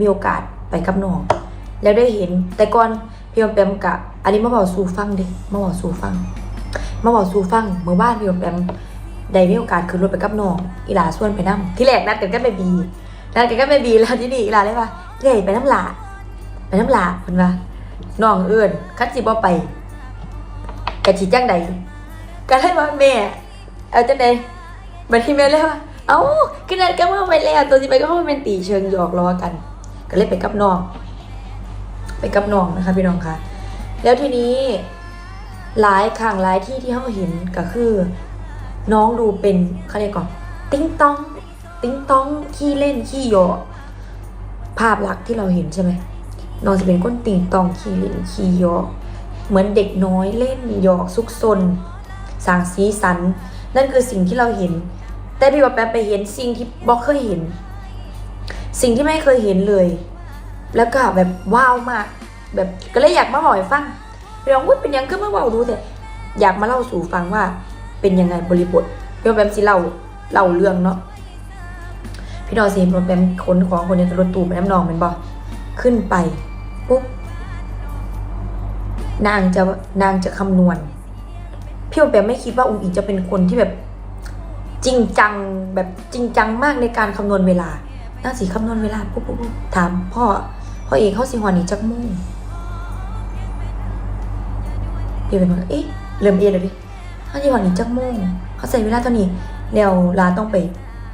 มีโอกาสไปกับน้อง แล้วได้เห็นแต่ก่อนพี่อมแปมกะ อันนี้มาบอกสู่ฟังดิมาบอกสู่ฟัง มาบอกสู่ฟังเมื่อบ้านพี่อมแปมได้มีโอกาสขึ้นรถไปกับน้องอีหลาส่วนไปนั่งที่แรกนัดกันก็ไปบีนัดกันก็ไปบีแล้วที่นี่อีหลาเลยว่าเฮ้ยไปน้ำหลาไปน้ำหลาเพิ่นว่าน้องเอิ้นคัดสิบ่ไปกะสิจังใดก็เลยว่าแม่ เอาจังใดบัดที่แม่เลยว่าเอ้าขนาดก็ว่าไปแล้วตัวสิไปก็เข้ามาเป็นตีเชิงหยอกล้อกัน ก็เลยไปกับน้อง ไปกับน้องนะคะพี่น้องคะแล้วทีนี้หลายครั้งหลายที่ที่เขาเห็นก็คือ น้องดูเป็นเขาเรียกก่อนติ้งต้อง ติ้งต้องขี้เล่นขี้หยกภาพลักษณ์ที่เราเห็นใช่ไหมน้องจะเป็นคนติงตองขี้เล่นขี้หยกเหมือนเด็กน้อยเล่นหยอกซุกซนสางสีสัน นั่นคือสิ่งที่เราเห็น แต่พี่ป๊าแป๊บไปเห็นสิ่งที่บอกเคยเห็น สิ่งที่ไม่เคยเห็นเลย แล้วก็แบบว้าวมาก แบบก็เลยอยากมาบอกให้ฟังพี่น้องว่าเป็นยังก็มาเว่าดูแต่อยากมาเล่าสู่ฟังว่าเป็นยังไงบริบทพี่แบมสิเล่าเล่าเรื่องเนาะพี่น้องสิพี่แบมขนของคนในรถตู้ไปน้ำนองแมันบอกขึ้นไปปุ๊บนางจะนางจะคำนวณพี่แบมไม่คิดว่าอุ้งอิงจะเป็นคนที่แบบจริงจังแบบจริงจังมากในการคำนวณเวลา นางสีคำนวณเวลาปุ๊บปุ๊บปุ๊บถามพ่อ พ่อเอกเขาสิหอนี่จักมุ่งพี่เป็นว่าเอ๊ะเริ่มเอะเลยดิเขาสิหอนี่จักมุ่งเขาใส่เวลาเท่านี้แล้วลาต้องไป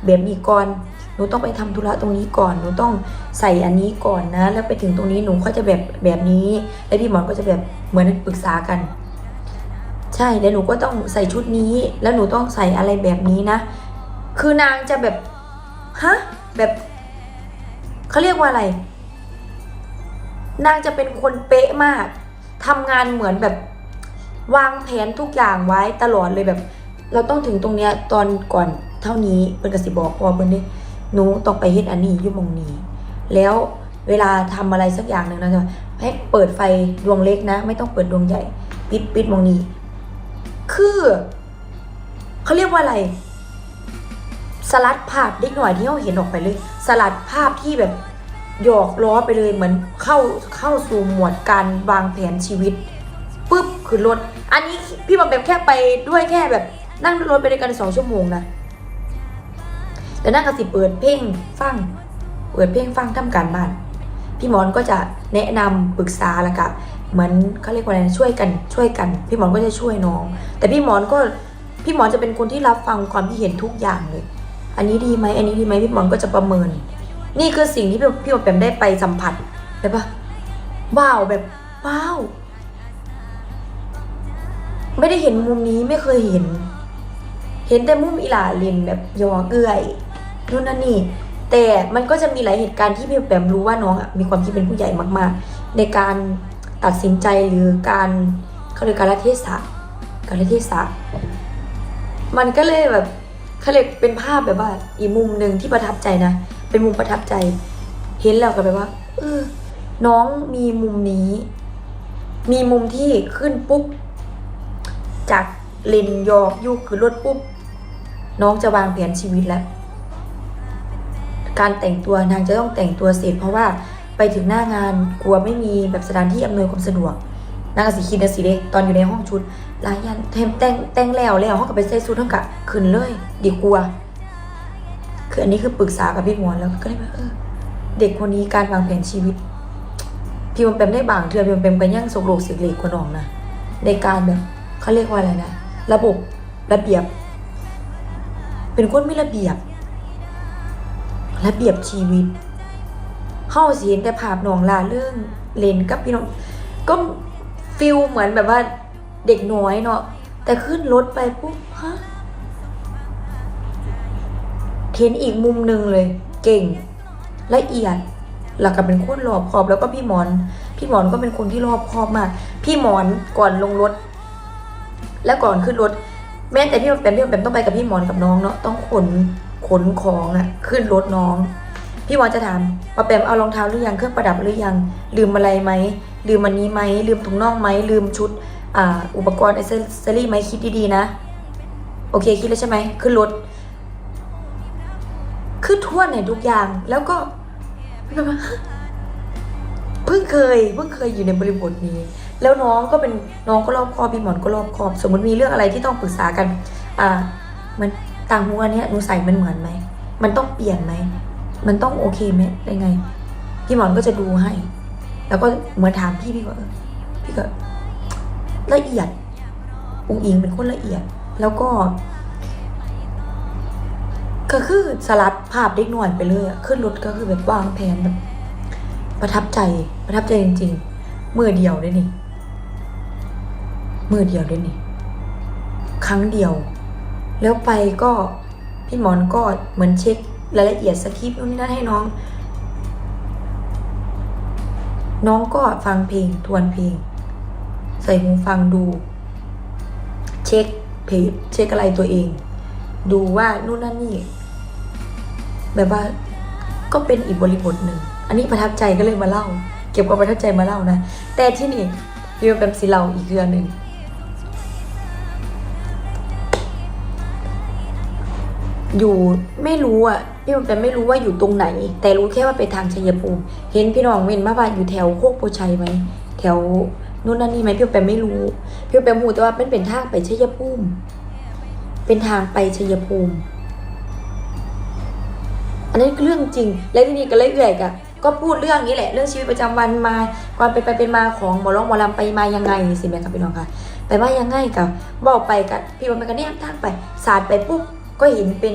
แบบนี้ก่อนหนูต้องไปทำธุระตรงนี้ก่อน หนูต้องใส่อันนี้ก่อนนะ แล้วไปถึงตรงนี้หนูก็จะแบบแบบนี้ แล้วพี่หมอนก็จะแบบเหมือนปรึกษากัน ใช่ แล้วหนูก็ต้องใส่ชุดนี้ แล้วหนูต้องใส่อะไรแบบนี้นะ คือนางจะแบบ ฮะ แบบ เขาเรียกว่าอะไร นางจะเป็นคนเป๊ะมากทำงานเหมือนแบบวางแผนทุกอย่างไว้ตลอดเลยแบบ เราต้องถึงตรงเนี้ยตอนก่อนเท่านี้เป็นกสิบอกพอเพิ่นเด้หนูต้องไปเฮ็ดอันนี้ยุ่มองนี้ แล้วเวลาทำอะไรสักอย่างหนึ่งนะจ๊ะให้เปิดไฟดวงเล็กนะ ไม่ต้องเปิดดวงใหญ่ ปิดปิดมองนี้ คือเขาเรียกว่าอะไร สลัดภาพเล็กหน่อยที่เราเห็นออกไปเลย สลัดภาพที่แบบหยอกล้อไปเลยเหมือนเข้าเข้าสู่หมวดการวางแผนชีวิตปุ๊บขึ้นรถ อันนี้พี่บอมแบบแค่ไปด้วยแค่แบบนั่งรถไปด้วยกันสองชั่วโมงนะแล้วนั่งกระสิเปิดเพลงฟัง เปิดเพลงฟังทำการบ้าน พี่หมอนก็จะแนะนำปรึกษาแล้วก็เหมือนเขาเรียกว่าอะไรช่วยกันช่วยกัน พี่หมอนก็จะช่วยน้อง แต่พี่หมอนก็พี่หมอนจะเป็นคนที่รับฟังความที่เห็นทุกอย่างเลย อันนี้ดีไหมอันนี้ดีไหมพี่หมอนก็จะประเมิน นี่คือสิ่งที่พี่พี่หมอนแปมได้ไปสัมผัสเลยปะว้าวแบบว้าว ไม่ได้เห็นมุมนี้ไม่เคยเห็น เห็นแต่มุมอีหลาเรียนแบบยอกเอื่อยนู่นนั่นนี่แต่มันก็จะมีหลายเหตุการณ์ที่พี่แปมรู้ว่าน้องอะมีความคิดเป็นผู้ใหญ่มากๆ ในการตัดสินใจหรือการเขาเรียกการละเทศะการละเทศะมันก็เลยแบบ เขาเรียกเป็นภาพแบบว่า อีกมุมหนึ่งที่ประทับใจนะ เป็นมุมประทับใจ เห็นแล้วก็แบบว่า เออ น้องมีมุมนี้ มีมุมที่ขึ้นปุ๊บ จากเลนยอกยุคคือรถปุ๊บ น้องจะวางแผนชีวิตแล้ว การแต่งตัวนางจะต้องแต่งตัวเสร็จเพราะว่าไปถึงหน้างานกลัวไม่มีแบบสถานที่อำนวยความสะดวก นางก็สิคิดนะสิเด้ตอนอยู่ในห้องชุดลายยันเทมแต่งแต่งแล้วแล้วเขาก็ไปใส่ชุดทั้งกะขึ้นเลย ดีกลัวคืออันนี้คือปรึกษากับพี่หมอนแล้วก็เลยว่าเออ เด็กคนนี้การวางแผนชีวิต พี่มันเป็นได้บางเทือพี่มันเป็นกันย่างสกโลกเสียเหล็กกว่าน้องนะในการแบบเขาเรียกว่าอะไรนะระบบระเบียบ เป็นคนไม่ระเบียบ ระเบียบชีวิตเข้าสียนแต่ภาพหนองลาเรื่องเลนกับพี่น้องก็ ฟิลเหมือนแบบว่าเด็กน้อยเนาะแต่ขึ้นรถไปปุ๊บฮะเห็นอีกมุมหนึ่งเลย เก่ง ละเอียด หลักกับเป็นคนรอบคอบแล้วก็พี่หมอน พี่หมอนก็เป็นคนที่รอบคอบมาก พี่หมอนก่อนลงรถ และก่อนขึ้นรถ แม้แต่พี่แปมพี่แปมต้องไปกับพี่หมอนกับน้องเนาะต้องขนขนของอะขึ้นรถน้อง พี่หมอนจะถามว่าแปมเอารองเท้าหรือยังเครื่องประดับหรือยังลืมอะไรไหม ลืมอันนี้ไหมลืมถุงน่องไหมลืมชุดออุปกรณ์อเซอรี่ไหมคิดดีๆนะ โอเคคิดแล้วใช่ไหมขึ้นรถคือทวในทุกอย่างแล้วก็เพิ่งเคยเพิ่งเคยอยู่ในบริบทนี้ แล้วน้องก็เป็นน้องก็รอบคอบพี่หมอนก็รอบคอบ สมมติมีเรื่องอะไรที่ต้องปรึกษากัน อ่า มันต่างหูอันเนี้ยหนูใส่มันเหมือนไหมมันต้องเปลี่ยนไหมมันต้องโอเคไหมได้ไง พี่หมอนก็จะดูให้ แล้วก็เหมือนถามพี่พี่ก็พี่ก็ละเอียดอุ้งอิงเป็นคนละเอียด แล้วก็ ก็คือสลัดภาพเด็กหน่อยไปเลยอะขึ้นรถก็คือแบบวางแผนแบบประทับใจประทับใจจริงๆมือเดียวด้วยนี่มือเดียวด้วยนี่ครั้งเดียว แล้วไปก็พี่หมอนก็เหมือนเช็ครายละเอียดสคริปต์นู่นนี่นั่นให้น้อง น้องก็ฟังเพลงทวนเพลง ใส่หูฟังดู เช็คเพจเช็คอะไรตัวเอง ดูว่านู่นนั่นนี่ แบบว่าก็เป็นอีกบริบทหนึ่ง อันนี้ประทับใจก็เลยมาเล่า เก็บความประทับใจมาเล่านะ แต่ที่นี่พี่ว่าเป็นสีเล่าอีกเรื่องหนึ่ง อยู่ไม่รู้อะพี่มันเป็นไม่รู้ว่าอยู่ตรงไหน แต่รู้แค่ว่าไปทางชัยภูมิเห็นพี่น้องเว้นมาว่าอยู่แถวโคกโพชัยไหมแถวนู่นนั่นนี่ไหมพี่เป็นไม่รู้พี่เป็นหูแต่ว่าเป็นเป็นทางไปชัยภูมิเป็นทางไปชัยภูมิ อันนี้เรื่องจริง แล้วที่นี้ก็เลยเอื่อยกะก็พูดเรื่องนี้แหละ เรื่องชีวิตประจำวันมาความเป็นไปเป็นมาของหมอร้องหมอลำไปมายังไงสิแม่กับพี่น้องค่ะไปมายังไงกับบอกไปกับพี่วันไปกันเนี่ยทางไปสาดไปปุ๊บ ก็เห็นเป็น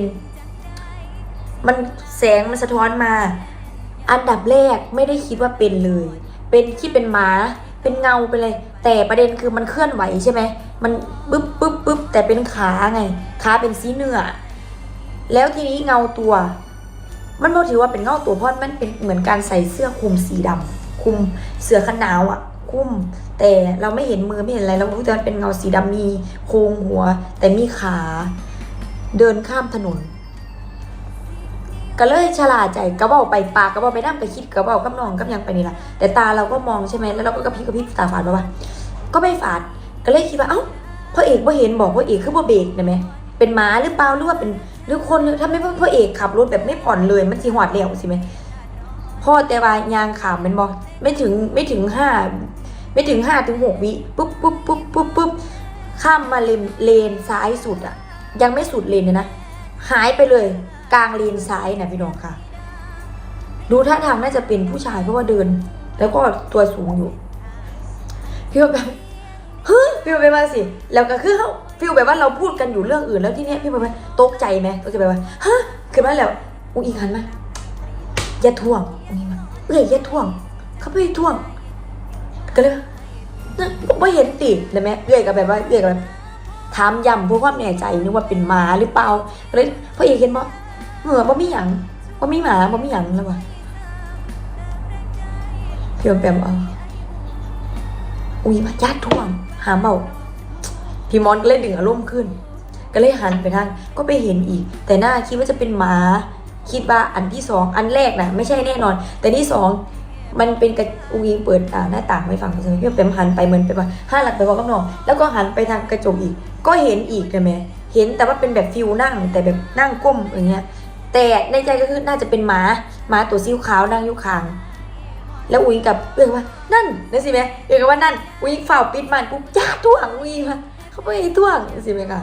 มันแสงมันสะท้อนมา อันดับแรกไม่ได้คิดว่าเป็นเลย เป็นคิดเป็นหมา เป็นเงาไปเลย แต่ประเด็นคือมันเคลื่อนไหวใช่ไหมมันปึ๊บปึ๊บปึ๊บแต่เป็นขาไง ขาเป็นสีเนื้อ แล้วทีนี้เงาตัว มันบอกถือว่าเป็นเงาตัวเพราะมันเป็นเหมือนการใส่เสื้อคลุมสีดำคลุมเสื้อกันหนาวอะคลุมแต่เราไม่เห็นมือไม่เห็นอะไรเรารู้แต่มันเป็นเงาสีดำมีโครงหัว แต่มีขา เดินข้ามถนน ก็เลยฉลาดใจกระเป๋าไปปากกระเป๋าไปนั่งไปคิดกระเป๋ากับน้องกับยังไปนี่แหละแต่ตาเราก็มองใช่ไหมแล้วเราก็กระพริบกระพริบตาฝาดว่าก็ไม่ฝาดก็เลยคิดว่าเอ้าพ่อเอกพ่อเห็นบอกพ่อเอกคือพ่อเบรกได้ไหมเป็นหมาหรือเปล่าหรือว่าเป็นหรือคนถ้าไม่พ่อเอกขับรถแบบไม่ผ่อนเลยมันสีหอดแล้วสิไหมพ่อแต่ว่ายางขามมันบอกไม่ถึงไม่ถึงห้าไม่ถึงห้าถึงหกวิปุ๊บปุ๊บปุ๊บปุ๊บปุ๊บข้ามมาเลนเลนซ้ายสุดอะ ยังไม่สุดเลนเลยนะ หายไปเลยกลางเลนซ้ายนะพี่น้องค่ะ ดูท่าทางน่าจะเป็นผู้ชายเพราะว่าเดิน แล้วก็ตัวสูงอยู่พี่แบบเฮ้ยพี่ว่าไปว่าสิ แล้วก็คือเขาพี่แบบว่าเราพูดกันอยู่เรื่องอื่นแล้วที่เนี้ยพี่ว่าตกใจไหมตกใจแบบว่าฮะคือมาแล้วอุ้งอีกหันมาอย่าท่วงอุ้งอีมาเอ้ยอย่าท่วง เขาไม่ท่วงก็เลยนั่นไม่เห็นติเลยไหมเอ้ยกับแบบว่าเอ้ยกับแบบามย้ำเพื่อความแน่ใจนึกว่าเป็นหมาหรือเปล่าเลยพ่อเอกเห็นบ่เหมือบ่มีหยังบ่มีหมาบ่มีหยังแล้วว่ะพี่ว่าแบบเอาอุ้ยมาญาติท่วงหามเบาพี่มอนก็เลยดึงอารมณ์ขึ้น ก็เลยหันไปทางก็ไปเห็นอีก แต่หน้าคิดว่าจะเป็นหมา คิดว่าอันที่สองอันแรกนะไม่ใช่แน่นอน แต่ที่สอง มันเป็นกระอุ้งยิงเปิดอ่าหน้าต่างไม่ฟังใช่ไหมพี่เป็มหันไปเหมือนไปว่าห้าหลักไปบอกกับน้องแล้วก็หันไปทางกระจกอีก ก็เห็นอีกใช่ไหมเห็นแต่ว่าเป็นแบบฟิวนั่งแต่แบบนั่งก้มอย่างเงี้ย แต่ในใจก็คือน่าจะเป็นหมาหมาตัวซีวขาวนั่งอยู่ข้างแล้วอุ้ยกับเอื้องว่านั่นนั่นสิแม่เอื้องก็ว่านั่นอุ้ยฝ่าวปิดมันปุ๊บจ้าท่วงอุ้ยมาเขาไปท่วงนะสิแม่ค่ะ